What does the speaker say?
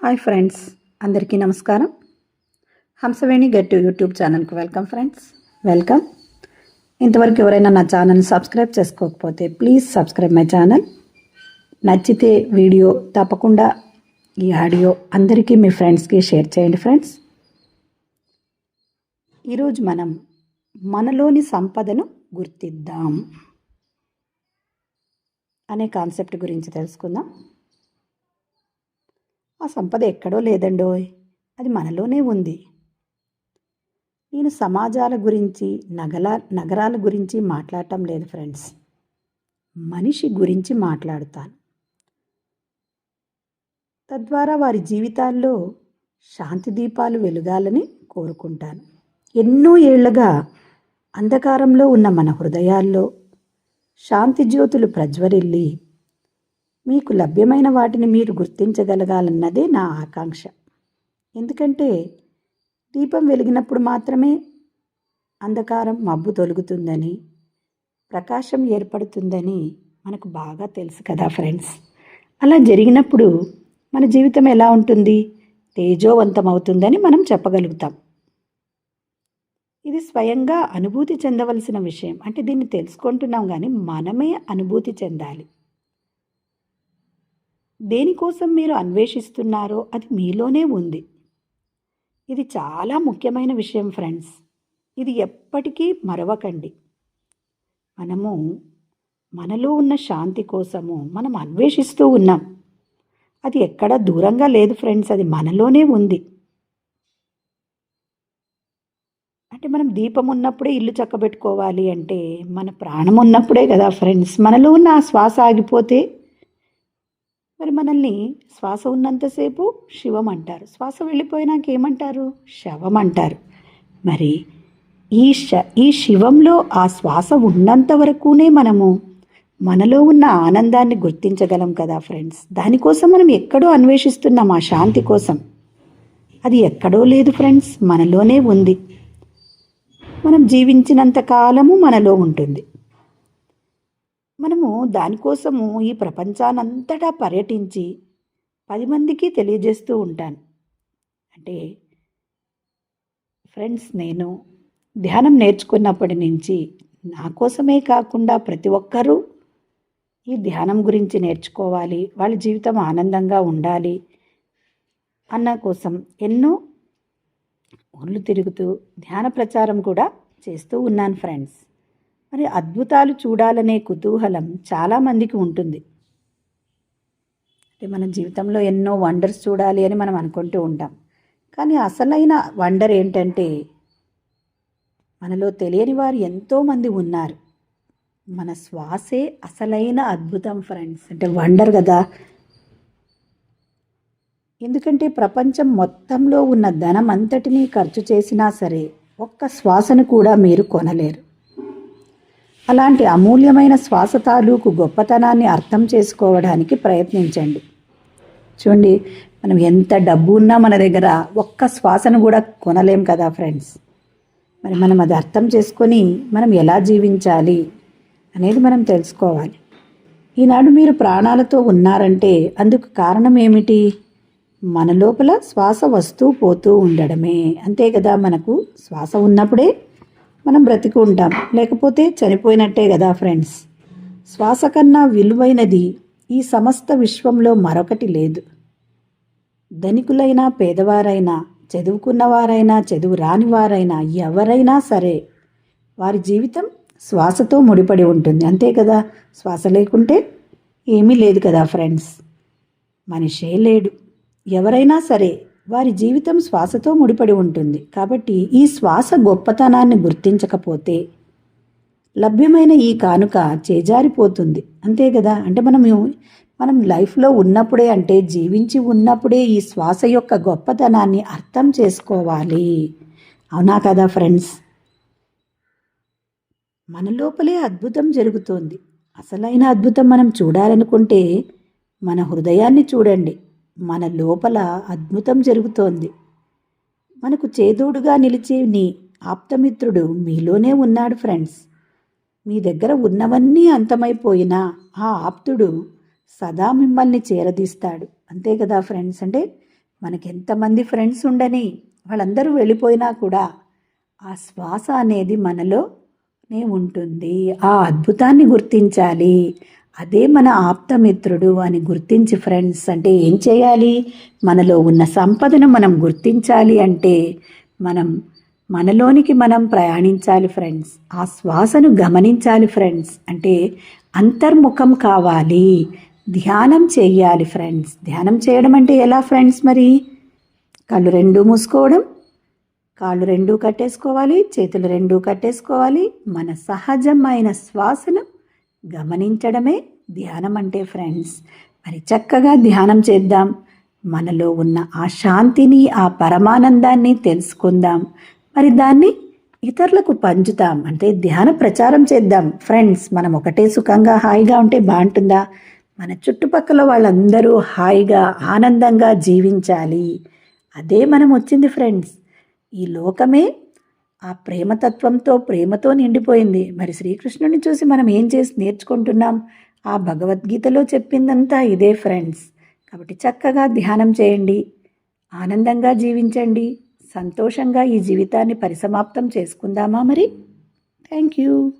Hi friends అందరికీ నమస్కారం. Hamsaveni get to YouTube ఛానల్కి వెల్కమ్ ఫ్రెండ్స్. వెల్కమ్. ఇంతవరకు ఎవరైనా నా ఛానల్ సబ్స్క్రైబ్ చేసుకోకపోతే ప్లీజ్ సబ్స్క్రైబ్ మై ఛానల్. నచ్చితే వీడియో తప్పకుండా ఈ ఆడియో అందరికీ మీ ఫ్రెండ్స్కి షేర్ చేయండి ఫ్రెండ్స్. ఈరోజు మనం మనలోని సంపదను గుర్తిద్దాం అనే కాన్సెప్ట్ గురించి తెలుసుకుందాం. ఆ సంపద ఎక్కడో లేదండోయ్. అది మనలోనే ఉంది. నేను సమాజాల గురించి నగల నగరాల గురించి మాట్లాడటం లేదు ఫ్రెండ్స్. మనిషి గురించి మాట్లాడుతాను. తద్వారా వారి జీవితాల్లో శాంతి దీపాలు వెలుగాలని కోరుకుంటాను. ఎన్నో ఏళ్ళుగా అంధకారంలో ఉన్న మన హృదయాల్లో శాంతి జ్యోతులు ప్రజ్వరిల్లి మీకు లభ్యమైన వాటిని మీరు గుర్తించగలగాలన్నదే నా ఆకాంక్ష. ఎందుకంటే దీపం వెలిగినప్పుడు మాత్రమే అంధకారం మబ్బు తొలుగుతుందని ప్రకాశం ఏర్పడుతుందని మనకు బాగా తెలుసు కదా ఫ్రెండ్స్. అలా జరిగినప్పుడు మన జీవితం ఎలా ఉంటుంది? తేజోవంతమవుతుందని మనం చెప్పగలుగుతాం. ఇది స్వయంగా అనుభూతి చెందవలసిన విషయం. అంటే దీన్ని తెలుసుకుంటున్నాం కానీ మనమే అనుభూతి చెందాలి. దేనికోసం మీరు అన్వేషిస్తున్నారో అది మీలోనే ఉంది. ఇది చాలా ముఖ్యమైన విషయం ఫ్రెండ్స్. ఇది ఎప్పటికీ మరవకండి. మనము మనలో ఉన్న శాంతి కోసము మనం అన్వేషిస్తూ ఉన్నాం. అది ఎక్కడ దూరంగా లేదు ఫ్రెండ్స్ అది మనలోనే ఉంది. అంటే మనం దీపం ఉన్నప్పుడే ఇల్లు చక్కబెట్టుకోవాలి అంటే మన ప్రాణం ఉన్నప్పుడే కదా ఫ్రెండ్స్. మనలో ఉన్న ఆ శ్వాస ఆగిపోతే మరి మనల్ని శ్వాస ఉన్నంతసేపు శివం అంటారు శ్వాస వెళ్ళిపోయినాక ఏమంటారు? శవం అంటారు మరి ఈ శ ఈ శివంలో ఆ శ్వాస ఉన్నంత వరకునే మనము మనలో ఉన్న ఆనందాన్ని గుర్తించగలం కదా ఫ్రెండ్స్. దానికోసం మనం ఎక్కడో అన్వేషిస్తున్నాం ఆ శాంతి కోసం. అది ఎక్కడో లేదు ఫ్రెండ్స్ మనలోనే ఉంది. మనం జీవించినంత కాలము మనలో ఉంటుంది. మనము దానికోసము ఈ ప్రపంచానంతటా పర్యటించి పది మందికి తెలియజేస్తూ ఉంటాను. అంటే ఫ్రెండ్స్ నేను ధ్యానం నేర్చుకున్నప్పటి నుంచి నా కోసమే కాకుండా ప్రతి ఒక్కరూ ఈ ధ్యానం గురించి నేర్చుకోవాలి వాళ్ళ జీవితం ఆనందంగా ఉండాలి అన్న కోసం ఎన్నో ఊళ్ళు తిరుగుతూ ధ్యాన ప్రచారం కూడా చేస్తూ ఉన్నాను ఫ్రెండ్స్. మరి అద్భుతాలు చూడాలనే కుతూహలం చాలామందికి ఉంటుంది. అంటే మన జీవితంలో ఎన్నో వండర్స్ చూడాలి అని మనం అనుకుంటూ ఉంటాం. కానీ అసలైన వండర్ ఏంటంటే మనలో తెలియని వారు ఎంతోమంది ఉన్నారు. మన శ్వాసే అసలైన అద్భుతం ఫ్రెండ్స్ అంటే వండర్ కదా. ఎందుకంటే ప్రపంచం మొత్తంలో ఉన్న ధనం అంతటినీ ఖర్చు చేసినా సరే ఒక్క శ్వాసను కూడా మీరు కొనలేరు. అలాంటి అమూల్యమైన శ్వాస తాలూకు గొప్పతనాన్ని అర్థం చేసుకోవడానికి ప్రయత్నించండి. చూడండి మనం ఎంత డబ్బు ఉన్నా మన దగ్గర ఒక్క శ్వాసను కూడా కొనలేం కదా ఫ్రెండ్స్. మరి మనం అది అర్థం చేసుకొని మనం ఎలా జీవించాలి అనేది మనం తెలుసుకోవాలి. ఈనాడు మీరు ప్రాణాలతో ఉన్నారంటే అందుకు కారణం ఏమిటి? మన లోపల శ్వాస వస్తూ పోతూ ఉండడమే. అంతే కదా మనకు శ్వాస ఉన్నప్పుడే మనం బ్రతికి ఉంటాం లేకపోతే చనిపోయినట్టే కదా ఫ్రెండ్స్. శ్వాస కన్నా విలువైనది ఈ సమస్త విశ్వంలో మరొకటి లేదు. ధనికులైనా పేదవారైనా చదువుకున్నవారైనా చదువు రాని వారైనా ఎవరైనా సరే వారి జీవితం శ్వాసతో ముడిపడి ఉంటుంది. అంతే కదా? శ్వాస లేకుంటే ఏమీ లేదు కదా ఫ్రెండ్స్. మనిషే లేడు. ఎవరైనా సరే వారి జీవితం శ్వాసతో ముడిపడి ఉంటుంది. కాబట్టి ఈ శ్వాస గొప్పతనాన్ని గుర్తించకపోతే లభ్యమైన ఈ కానుక చేజారిపోతుంది. అంతే కదా? అంటే మనం మనం లైఫ్లో ఉన్నప్పుడే అంటే జీవించి ఉన్నప్పుడే ఈ శ్వాస యొక్క గొప్పతనాన్ని అర్థం చేసుకోవాలి. అవునా కదా ఫ్రెండ్స్? మన లోపలే అద్భుతం జరుగుతోంది. అసలైన అద్భుతం మనం చూడాలనుకుంటే మన హృదయాన్ని చూడండి. మన లోపల అద్భుతం జరుగుతోంది. మనకు చేదోడుగా నిలిచే నీ ఆప్తమిత్రుడు మీలోనే ఉన్నాడు ఫ్రెండ్స్. మీ దగ్గర ఉన్నవన్నీ అంతమైపోయినా ఆ ఆప్తుడు సదా మిమ్మల్ని చేరదీస్తాడు. అంతే కదా ఫ్రెండ్స్? అంటే మనకి ఎంతమంది ఫ్రెండ్స్ ఉండని వాళ్ళందరూ వెళ్ళిపోయినా కూడా ఆ శ్వాస అనేది మనలోనే ఉంటుంది. ఆ అద్భుతాన్ని గుర్తించాలి. అదే మన ఆప్తమిత్రుడు అని గుర్తించి ఫ్రెండ్స్ అంటే ఏం చేయాలి? మనలో ఉన్న సంపదను మనం గుర్తించాలి అంటే మనం మనలోనికి మనం ప్రయాణించాలి ఫ్రెండ్స్. ఆ శ్వాసను గమనించాలి ఫ్రెండ్స్. అంటే అంతర్ముఖం కావాలి. ధ్యానం చేయాలి ఫ్రెండ్స్. ధ్యానం చేయడం అంటే ఎలా ఫ్రెండ్స్ మరి? కళ్ళు రెండు మూసుకోవడం కాళ్ళు రెండు కట్టేసుకోవాలి చేతులు రెండు కట్టేసుకోవాలి. మన సహజమైన శ్వాసను గమనించడమే ధ్యానం అంటే ఫ్రెండ్స్. మరి చక్కగా ధ్యానం చేద్దాం. మనలో ఉన్న ఆ శాంతిని ఆ పరమానందాన్ని తెలుసుకుందాం. మరి దాన్ని ఇతరులకు పంచుతాం. అంటే ధ్యాన ప్రచారం చేద్దాం. ఫ్రెండ్స్ మనం ఒకటే సుఖంగా హాయిగా ఉంటే బాగుంటుందా? మన చుట్టుపక్కల వాళ్ళందరూ హాయిగా ఆనందంగా జీవించాలి. అదే మనం వచ్చింది ఫ్రెండ్స్. ఈ లోకమే ఆ ప్రేమతత్వంతో ప్రేమతో నిండిపోయింది. మరి శ్రీకృష్ణుని చూసి మనం ఏం చేసి నేర్చుకుంటున్నాం? ఆ భగవద్గీతలో చెప్పిందంతా ఇదే ఫ్రెండ్స్. కాబట్టి చక్కగా ధ్యానం చేయండి. ఆనందంగా జీవించండి. సంతోషంగా ఈ జీవితాన్ని పరిసమాప్తం చేసుకుందామా మరి? Thank you.